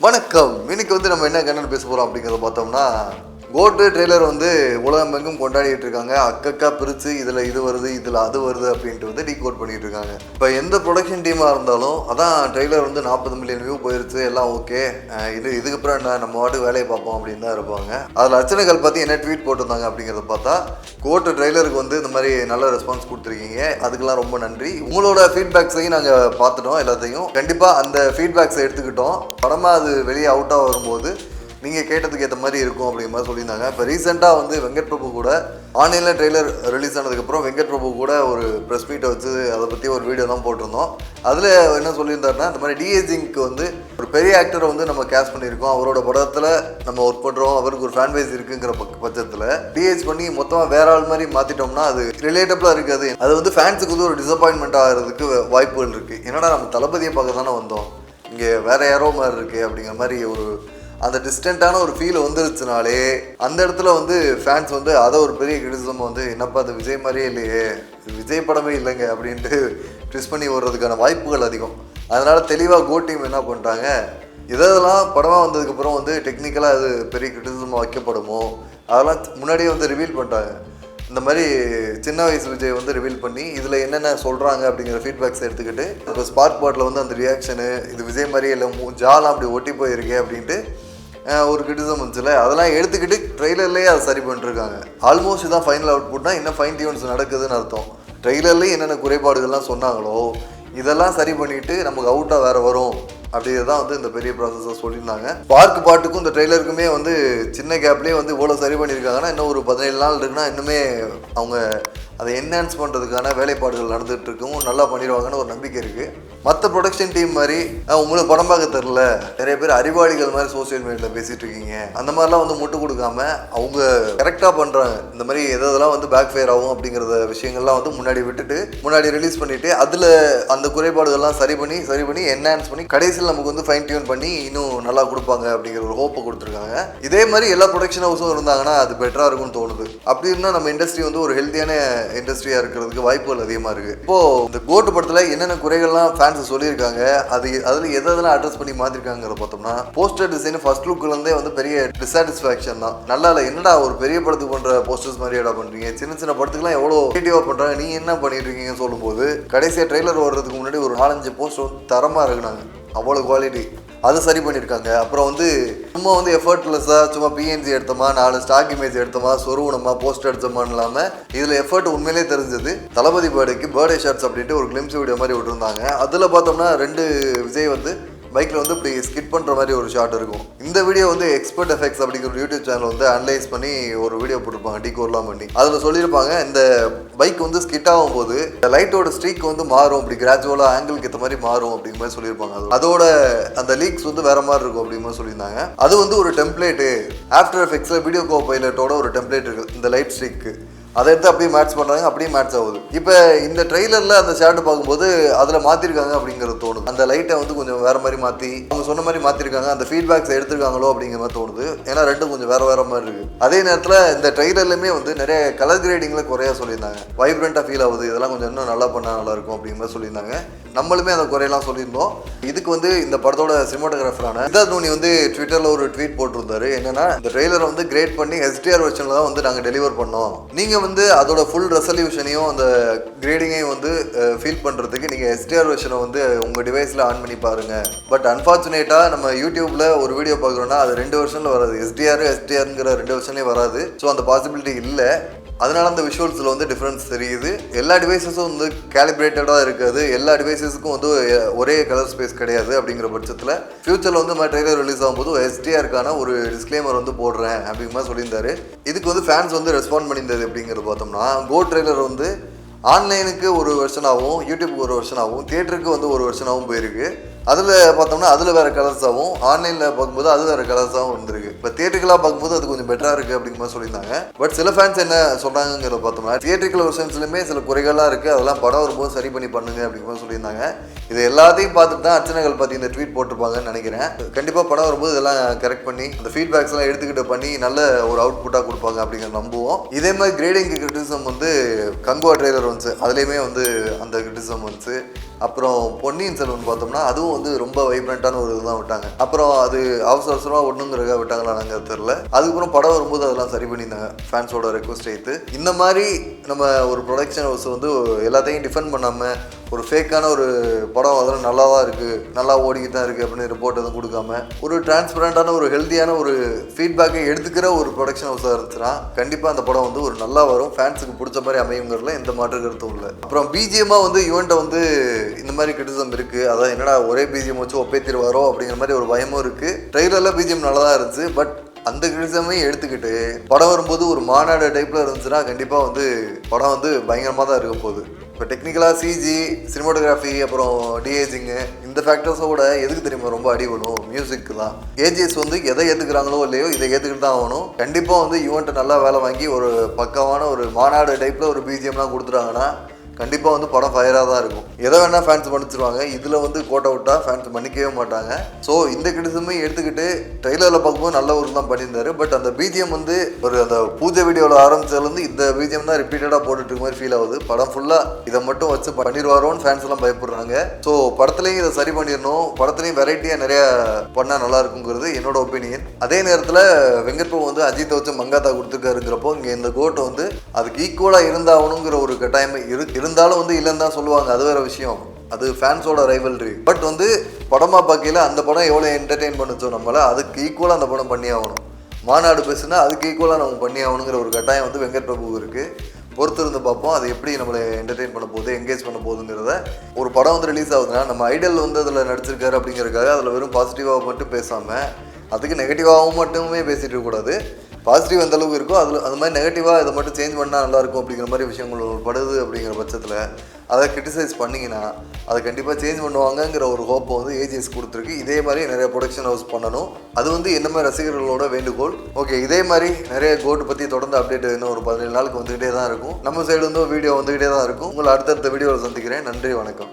வணக்கம். இன்னைக்கு வந்து நம்ம என்ன கண்ணன் பேச போகிறோம் அப்படிங்கிறத பார்த்தோம்னா கோட்டு ட்ரெய்லர் வந்து உலகம் எங்கும் கொண்டாடிட்டு இருக்காங்க. அக்கக்கா பிரித்து இதில் இது வருது இதில் அது வருது அப்படின்ட்டு வந்து டீ கோட் பண்ணிட்டு இருக்காங்க. இப்போ எந்த ப்ரொடக்ஷன் டீமாக இருந்தாலும் அதான் ட்ரெய்லர் வந்து நாற்பது மில்லியன் வியூ போயிருச்சு எல்லாம் ஓகே இது இதுக்கப்புறம் என்ன நம்ம வாட்டு வேலையை பார்ப்போம் அப்படின்னு தான் இருப்பாங்க. அதில் அர்ச்சனைகள் பார்த்து என்ன ட்வீட் போட்டிருந்தாங்க அப்படிங்கிறத பார்த்தா கோட்டு ட்ரெய்லருக்கு வந்து இந்த மாதிரி நல்ல ரெஸ்பான்ஸ் கொடுத்துருக்கீங்க. அதுக்கெல்லாம் ரொம்ப நன்றி. உங்களோட ஃபீட்பேக்ஸையும் நாங்கள் பார்த்துட்டோம் எல்லாத்தையும். கண்டிப்பாக அந்த ஃபீட்பேக்ஸை எடுத்துக்கிட்டோம். படமாக அது வெளியே அவுட்டாக வரும்போது நீங்கள் கேட்டதுக்கு ஏற்ற மாதிரி இருக்கும் அப்படிங்கிற மாதிரி சொல்லியிருந்தாங்க. இப்போ ரீசெண்டாக வந்து வெங்கட் பிரபு கூட ஆன்லைனில் ட்ரெய்லர் ரிலீஸ் ஆனதுக்கப்புறம் வெங்கட் பிரபு கூட ஒரு ப்ரெஸ் மீட்டை வச்சு அதை பற்றி ஒரு வீடியோ தான் போட்டிருந்தோம். அதில் என்ன சொல்லியிருந்தாருன்னா இந்த மாதிரி டிஏஜிங்க்கு வந்து ஒரு பெரிய ஆக்டரை வந்து நம்ம கேஸ் பண்ணியிருக்கோம். அவரோட படத்தில் நம்ம ஒர்க் பண்ணுறோம் அவருக்கு ஒரு ஃபேன் பேஸ் இருக்குங்கிற பக்க பட்சத்தில் டிஏஜ் பண்ணி மொத்தமாக வேற ஆள் மாதிரி மாற்றிட்டோம்னா அது ரிலேட்டபிளாக இருக்காது. அது வந்து ஃபேன்ஸுக்கு வந்து ஒரு டிசப்பாயின்மெண்ட் ஆகிறதுக்கு வாய்ப்புகள் இருக்குது என்னடா நம்ம தளபதியை பார்க்க தானே வந்தோம்? இங்கே வேற யாரோ மாதிரி இருக்குது அப்படிங்கிற மாதிரி ஒரு அந்த டிஸ்டண்ட்டான ஒரு ஃபீல் வந்துருச்சுனாலே அந்த இடத்துல வந்து ஃபேன்ஸ் வந்து அதை ஒரு பெரிய கிரிட்டிசம் வந்து என்னப்பா அது விஜய் மாதிரியே இல்லையே விஜய் படமே இல்லைங்க அப்படின்ட்டு ட்விஸ்ட் பண்ணி வர்றதுக்கான வாய்ப்புகள் அதிகம். அதனால் தெளிவாக கோ டீம் என்ன பண்ணிட்டாங்க இதெல்லாம் படமாக வந்ததுக்கப்புறம் வந்து டெக்னிக்கலாக அது பெரிய கிரிட்டிசமாக வைக்கப்படுமோ? அதெல்லாம் முன்னாடியே வந்து ரிவீல் பண்ணிட்டாங்க. இந்த மாதிரி சின்ன வயசு விஜய் வந்து ரிவீல் பண்ணி இதில் என்னென்ன சொல்கிறாங்க அப்படிங்கிற ஃபீட்பேக்ஸ் எடுத்துக்கிட்டு இப்போ ஸ்பார்க் பாட்டில் வந்து அந்த ரியாக்ஷனு இது விஜய் மாதிரியே இல்லை மூ ஜாலாம் அப்படி ஒட்டி போயிருக்கே அப்படின்ட்டு ஒரு கிரிட்டிசம் வந்துச்சுல அதெல்லாம் எடுத்துக்கிட்டு ட்ரெய்லர்லேயே அதை சரி பண்ணிருக்காங்க ஆல்மோஸ்ட் இதான் ஃபைனல் அவுட்புட்னா இன்னும் ஃபைன் டியூன்ஸ் நடக்குதுன்னு அர்த்தம். ட்ரெய்லர்லேயே என்னென்ன குறைபாடுகள்லாம் சொன்னாங்களோ இதெல்லாம் சரி பண்ணிட்டு நமக்கு அவுட்டாக வேற வரும். அப்படிங்கிறது தான் வந்து இந்த பெரிய ப்ராசஸை சொல்லியிருந்தாங்க. பார்க் பாட்டுக்கும் இந்த ட்ரெய்லருக்குமே வந்து சின்ன கேப்லேயே வந்து இவ்வளோ சரி பண்ணியிருக்காங்கன்னா இன்னும் ஒரு பதினேழு நாள் இருக்குன்னா இன்னுமே அவங்க அதை என்ஹான்ஸ் பண்ணுறதுக்கான வேலைப்பாடுகள் நடந்துகிட்டு இருக்கும் நல்லா பண்ணிடுவாங்கன்னு ஒரு நம்பிக்கை இருக்குது மற்ற ப்ரொடக்ஷன் டீம் மாதிரி உங்களுக்கு படம் பார்க்க தெரில நிறைய பேர் அறிவாளிகள் மாதிரி சோஷியல் மீடியாவில் பேசிகிட்டு இருக்கீங்க அந்த மாதிரிலாம் வந்து முட்டு கொடுக்காம அவங்க கரெக்டாக பண்ணுறாங்க இந்த மாதிரி எதெல்லாம் வந்து பேக் ஃபயர் ஆகும் அப்படிங்கிறத விஷயங்கள்லாம் வந்து முன்னாடி விட்டுட்டு முன்னாடி ரிலீஸ் பண்ணிவிட்டு அதில் அந்த குறைபாடுகள்லாம் சரி பண்ணி சரி பண்ணி என்ஹான்ஸ் பண்ணி கடைசியில் நமக்கு வந்து ஃபைன் டியூன் பண்ணி இன்னும் நல்லா கொடுப்பாங்க அப்படிங்கிற ஒரு ஹோப்பை கொடுத்துருக்காங்க. இதே மாதிரி எல்லா ப்ரொடக்ஷன் ஹவுஸும் இருந்தாங்கன்னா அது பெட்டராக இருக்கும்னு தோணுது. அப்படி இருந்தால் நம்ம இண்டஸ்ட்ரி வந்து ஒரு ஹெல்த்தியான இண்டஸ்ட்ரியாக இருக்கிறதுக்கு வாய்ப்புகள் அதிகமாக இருக்குது இப்போது இந்த கோட்டு படத்தில் என்னென்ன குறைகள்லாம் ஃபேன்ஸ் சொல்லியிருக்காங்க அது அதில் எதை எதெல்லாம் அட்ரஸ் பண்ணி மாற்றிருக்காங்கிறத பார்த்தோம்னா போஸ்டர் டிசைன் ஃபர்ஸ்ட் லுக்லேருந்தே வந்து பெரிய டிசாட்டிஸ்ஃபேக்ஷன் தான். நல்லா இல்லை என்னடா ஒரு பெரிய படத்துக்கு பண்ணுற போஸ்டர்ஸ் மாதிரியாடா பண்ணுறீங்க சின்ன சின்ன படத்துக்குலாம் எவ்வளோ கிரியேட்டிவாக பண்ணுறாங்க நீ என்ன பண்ணிட்டு இருக்கீங்கன்னு சொல்லும்போது கடைசியாக ட்ரெய்லர் வர்றதுக்கு முன்னாடி ஒரு நாலஞ்சு போஸ்டர் வந்து தரமாக இருக்குனாங்க. அவ்வளோ குவாலிட்டி அது சரி பண்ணியிருக்காங்க. அப்புறம் வந்து சும்மா வந்து எஃபர்ட்லெஸ்ஸாக சும்மா பிஎன்ஜி எடுத்தோமா நாலு ஸ்டாக் இமேஜ் எடுத்தோமா சொருவனமா போஸ்ட் எடுத்தோமான்னு இல்லாமல் இதில் எஃபர்ட் உண்மையிலே தெரிஞ்சது. தளபதி பேர்டுக்கு பேர்டே ஷாட்ஸ் அப்படின்ட்டு ஒரு கிளிம்ஸ் வீடியோ மாதிரி விட்டுருந்தாங்க. அதில் பார்த்தோம்னா ரெண்டு விஜய் வந்து பைக்கில் வந்து இப்படி ஸ்கிட் பண்ணுற மாதிரி ஒரு ஷாட் இருக்கும். இந்த வீடியோ வந்து எக்ஸ்பர்ட் எஃபெக்ட்ஸ் அப்படிங்கிற ஒரு யூடியூப் சேனல் வந்து அனலைஸ் பண்ணி ஒரு வீடியோ போட்டிருப்பாங்க டிகோர்லாம் பண்ணி. அதில் சொல்லியிருப்பாங்க இந்த பைக் வந்து ஸ்கிட் ஆகும் போது இந்த லைட்டோட ஸ்ட்ரீக் வந்து மாறும். அப்படி கிராஜுவலாக ஆங்கிளுக்கு ஏற்ற மாதிரி மாறும் அப்படிங்கிற மாதிரி சொல்லியிருப்பாங்க. அதோட அந்த லீக்ஸ் வந்து வேற மாதிரி இருக்கும் அப்படிங்கிற மாதிரி சொல்லியிருந்தாங்க. அது வந்து ஒரு டெம்ப்ளேட்டு ஆஃப்டர் எஃபெக்ட்ஸில் வீடியோ கோ பைலட்டோட ஒரு டெம்ப்ளேட் இருக்குது இந்த லைட் ஸ்ட்ரீக்கு அதை எடுத்து அப்படியே மேட்ச் பண்ணுறாங்க அப்படியே மேட்ச் ஆகுது. இப்போ இந்த ட்ரெய்லரில் அந்த ஷார்ட் பார்க்கும்போது அதில் மாற்றிருக்காங்க அப்படிங்கிறது தோணுது. அந்த லைட்டை வந்து கொஞ்சம் வேறு மாதிரி மாற்றி அவங்க சொன்ன மாதிரி மாற்றிருக்காங்க அந்த ஃபீட்பேக்ஸ் எடுத்திருக்காங்களோ அப்படிங்கிற மாதிரி தோணுது. ஏன்னா ரெண்டும் கொஞ்சம் வேறு வேற மாதிரி இருக்குது அதே நேரத்தில் இந்த ட்ரெய்லர்லையுமே வந்து நிறைய கலர் கிரேடிங்கில் குறையா சொல்லியிருந்தாங்க. வைப்ரண்ட்டாக ஃபீல் ஆகுது இதெல்லாம் கொஞ்சம் இன்னும் நல்லா பண்ணால் நல்லாயிருக்கும் அப்படிங்கிற மாதிரி சொல்லியிருந்தாங்க. நம்மளுமே அந்த குறையெல்லாம் சொல்லியிருந்தோம். இதுக்கு வந்து இந்த படத்தோட சினிமாட்டோகிராஃபரான சித்தார்த் தோனி வந்து ட்விட்டரில் ஒரு ட்வீட் போட்டிருந்தாரு. என்னன்னா இந்த ட்ரெய்லரை வந்து கிரேட் பண்ணி ஹெச்டிஆர் வெர்ஷனில் தான் வந்து நாங்கள் டெலிவர் பண்ணோம். நீங்கள் வந்து அதோட ஃபுல் ரெசல்யூஷனையும் அந்த கிரேடிங்கையும் வந்து ஃபீல் பண்ணுறதுக்கு நீங்கள் எஸ்டிஆர் வெர்ஷனை வந்து உங்கள் டிவைஸில் ஆன் பண்ணி பாருங்கள் பட் அன்ஃபார்ச்சுனேட்டாக நம்ம யூடியூப்பில் ஒரு வீடியோ பார்க்குறோன்னா அது ரெண்டு வருஷனில் வராது. எஸ்டிஆர் எஸ்டிஆருங்கிற ரெண்டு வருஷன்லேயும் வராது. ஸோ அந்த பாசிபிலிட்டி இல்லை. அதனால் அந்த விஷுவல்ஸில் வந்து டிஃப்ரென்ஸ் தெரியுது. எல்லா டிவைசஸும் வந்து கேலிப்ரேட்டடாக இருக்காது. எல்லா டிவைசஸுக்கும் வந்து ஒரே கலர் ஸ்பேஸ் கிடையாது அப்படிங்கிற பட்சத்தில் ஃபியூச்சரில் வந்து மெட்டீரியல் ரிலீஸ் ஆகும்போது எஸ்டிஆருக்கான ஒரு டிஸ்க்ளைமர் வந்து போடுறேன் அப்படிங்கிற மாதிரி சொல்லியிருந்தாரு. இதுக்கு வந்து ஃபேன்ஸ் வந்து ரெஸ்பாண்ட் பண்ணியிருந்தது அப்படிங்கிறது பார்த்தோம்னா கோ ட்ரெய்லர் வந்து ஆன்லைனுக்கு ஒரு வெர்ஷனாகவும் யூடியூப்க்கு ஒரு வெர்ஷனாகவும் தியேட்டருக்கு வந்து ஒரு வெர்ஷனாகவும் போயிருக்கு. அதில் பார்த்தோம்னா அதில் வேறு கலர்ஸாகவும் ஆன்லைனில் பார்க்கும்போது அது வேறு கலர்ஸாகவும் இருந்திருக்கு இப்போ தியேட்டருக்கெல்லாம் பார்க்கும்போது அது கொஞ்சம் பெட்டராக இருக்குது அப்படிங்கிற மாதிரி சொல்லியிருந்தாங்க. பட் சில ஃபேன்ஸ் என்ன சொல்கிறாங்கிறத பார்த்தோம்னா தியேட்டரிக்கல் வெர்ஷன்ஸ்லையுமே சில குறைகள்லாம் இருக்குது அதெல்லாம் படம் வரும்போது சரி பண்ணி பண்ணுங்க அப்படிங்கிற மாதிரி சொல்லியிருந்தாங்க. இது எல்லாத்தையும் பார்த்துட்டு தான் அர்ச்சனைகள் பற்றி இந்த ட்வீட் போட்டிருப்பாங்கன்னு நினைக்கிறேன். கண்டிப்பாக படம் வரும்போது இதெல்லாம் கரெக்ட் பண்ணி அந்த ஃபீட்பேக்ஸ் எல்லாம் எடுத்துக்கிட்டு பண்ணி நல்ல ஒரு அவுட்புட்டாக கொடுப்பாங்க அப்படிங்கிற நம்புவோம். இதே மாதிரி கிரேடிங் கிரிட்டிசம் வந்து கங்குவா ட்ரெய்லர் வந்துச்சு. அதுலேயுமே வந்து அந்த கிரிட்டிசம் வந்துச்சு. அப்புறம் பொன்னியின் செல்வன் பார்த்தோம்னா அதுவும் அதுவும் வந்து ரொம்ப வைப்ரண்ட்டான ஒரு இதுதான் விட்டாங்க. அப்புறம் அது அவசர அவசரமாக ஒன்றுங்கிறத விட்டாங்களா நாங்கள் தெரில அதுக்கப்புறம் படம் வரும்போது அதெல்லாம் சரி பண்ணியிருந்தாங்க ஃபேன்ஸோட ரெக்வஸ்ட் எடுத்து. இந்த மாதிரி நம்ம ஒரு ப்ரொடக்ஷன் ஹவுஸ் வந்து எல்லாத்தையும் டிஃபெண்ட் பண்ணாமல் ஒரு ஃபேக்கான ஒரு படம் அதெல்லாம் நல்லா தான் இருக்குது நல்லா ஓடிக்கிட்டு தான் இருக்குது அப்படின்னு ரிப்போர்ட் எதுவும் கொடுக்காம ஒரு டிரான்ஸ்பரண்டான ஒரு ஹெல்த்தியான ஒரு ஃபீட்பேக்கை எடுத்துக்கிற ஒரு ப்ரொடக்ஷன் ஹவுஸாக இருந்துச்சுன்னா கண்டிப்பாக அந்த படம் வந்து ஒரு நல்லா வரும். ஃபேன்ஸுக்கு பிடிச்ச மாதிரி அமையுங்கிறதுல எந்த மாற்று கருத்தும் இல்லை. அப்புறம் பிஜிஎம்மாக வந்து யுவன்ட்ட வந்து இந்த மாதிரி கிரிட்டிசம் இருக்குது அதான் என்னடா ஒரே பிஜிஎம் வச்சு ஒப்பேத்திடுவாரோ அப்படிங்கிற மாதிரி ஒரு பயமும் இருக்குது ட்ரெய்லரில் பிஜிஎம் நல்லா தான் இருந்துச்சு பட் அந்த கிரிட்டிசமையும் எடுத்துக்கிட்டு படம் வரும்போது ஒரு மாநாடு டைப்பில் இருந்துச்சுன்னா கண்டிப்பாக வந்து படம் வந்து பயங்கரமாக தான் இருக்க போகுது. இப்போ டெக்னிக்கலாக சிஜி சினிமாட்டோகிராஃபி அப்புறம் டிஏஜிங்கு இந்த ஃபேக்டர்ஸோட எதுக்கு தெரியுமா ரொம்ப அடி வரும் மியூசிக்கு தான். ஏஜிஎஸ் வந்து எதை ஏற்றுக்கிறாங்களோ இல்லையோ இதை ஏற்றுக்கிட்டு தான் ஆகணும். கண்டிப்பாக வந்து யுவன்ட்ட நல்லா வேலை வாங்கி ஒரு பக்கமான ஒரு மாநாடு டைப்பில் ஒரு பிஜிஎம்லாம் கொடுத்துட்டாங்கன்னா கண்டிப்பாக வந்து படம் ஃபயராக தான் இருக்கும். எதை வேணால் ஃபேன்ஸ் மன்னிச்சிருவாங்க. இதில் வந்து கோட்டை அவுட்டாக ஃபேன்ஸ் மன்னிக்கவே மாட்டாங்க. ஸோ இந்த கிரிட்டிசமே எடுத்துக்கிட்டு ட்ரெய்லரில் பார்க்கும்போது நல்ல ஒரு தான் பண்ணியிருந்தாரு. பட் அந்த பிஜிஎம் வந்து ஒரு அந்த பூஜை வீடியோவில் ஆரம்பிச்சதுலேருந்து இந்த பிஜிஎம் தான் ரிப்பீட்டடாக போட்டுட்டு இருக்க மாதிரி ஃபீல் ஆகுது. படம் ஃபுல்லாக இதை மட்டும் வச்சு பண்ணிடுவாரோன்னு ஃபேன்ஸ் எல்லாம் பயப்படுறாங்க. ஸோ படத்துலையும் இதை சரி பண்ணிடணும். படத்துலையும் வெரைட்டியாக நிறைய பண்ணால் நல்லா இருக்குங்கிறது என்னோட ஒப்பீனியன் அதே நேரத்தில் வெங்கட் வந்து அஜித்தை வச்சு மங்காத்தா கொடுத்துருக்காருங்கிறப்போ இங்கே இந்த கோட்டை வந்து அதுக்கு ஈக்குவலாக இருந்தாகணுங்கிற ஒரு கட்டாயம் இரு இருந்தாலும் வந்து இல்லைன்னு தான் சொல்லுவாங்க. அது வேற விஷயம். அது ஃபேன்ஸோட ரைவல்ரி பட் வந்து படமாக பார்க்கையில் அந்த படம் எவ்வளோ என்டர்டெயின் பண்ணுச்சோ நம்மளை அதுக்கு ஈக்குவலாக அந்த படம் பண்ணி ஆகணும். மாநாடு பேசுனா அதுக்கு ஈக்குவலாக நம்ம பண்ணி ஆகணுங்கிற ஒரு கட்டாயம் வந்து வெங்கட் பிரபு இருக்குது பொறுத்து இருந்து பார்ப்போம். அது எப்படி நம்மளை என்டர்டெயின் பண்ண போகுது என்கேஜ் பண்ண போகுதுங்கிறத. ஒரு படம் வந்து ரிலீஸ் ஆகுதுன்னா நம்ம ஐடல் வந்து அதில் நடிச்சிருக்காரு அப்படிங்கிறதுக்காக அதில் வெறும் பாசிட்டிவாக மட்டும் பேசாமல் அதுக்கு நெகட்டிவாகவும் மட்டுமே பேசிகிட்டு இருக்கக்கூடாது. பாசிட்டிவ் எந்த அளவுக்கு இருக்கோ அதில் அந்த மாதிரி நெகட்டிவாக இதை மட்டும் சேஞ்ச் பண்ணால் நல்லாயிருக்கும் அப்படிங்கிற மாதிரி விஷயங்கள் படுது அப்படிங்கிற பட்சத்தில் அதை கிரிட்டிசைஸ் பண்ணிங்கன்னா அதை கண்டிப்பாக சேஞ்ச் பண்ணுவாங்கங்கிற ஒரு ஹோப்பை வந்து ஏஜிஎஸ் கொடுத்துருக்கு. இதே மாதிரி நிறைய ப்ரொடக்ஷன் ஹவுஸ் பண்ணணும். அது வந்து என்ன மாதிரி ரசிகர்களோட வேண்டுகோள். ஓகே இதே மாதிரி நிறைய கோட்டு பற்றி தொடர்ந்து அப்டேட் இன்னும் ஒரு பதினேழு நாளுக்கு வந்துகிட்டே தான் இருக்கும். நம்ம சைடு வந்து வீடியோ வந்துகிட்டே தான் இருக்கும். உங்களை அடுத்தடுத்த வீடியோவில் சந்திக்கிறேன். நன்றி வணக்கம்.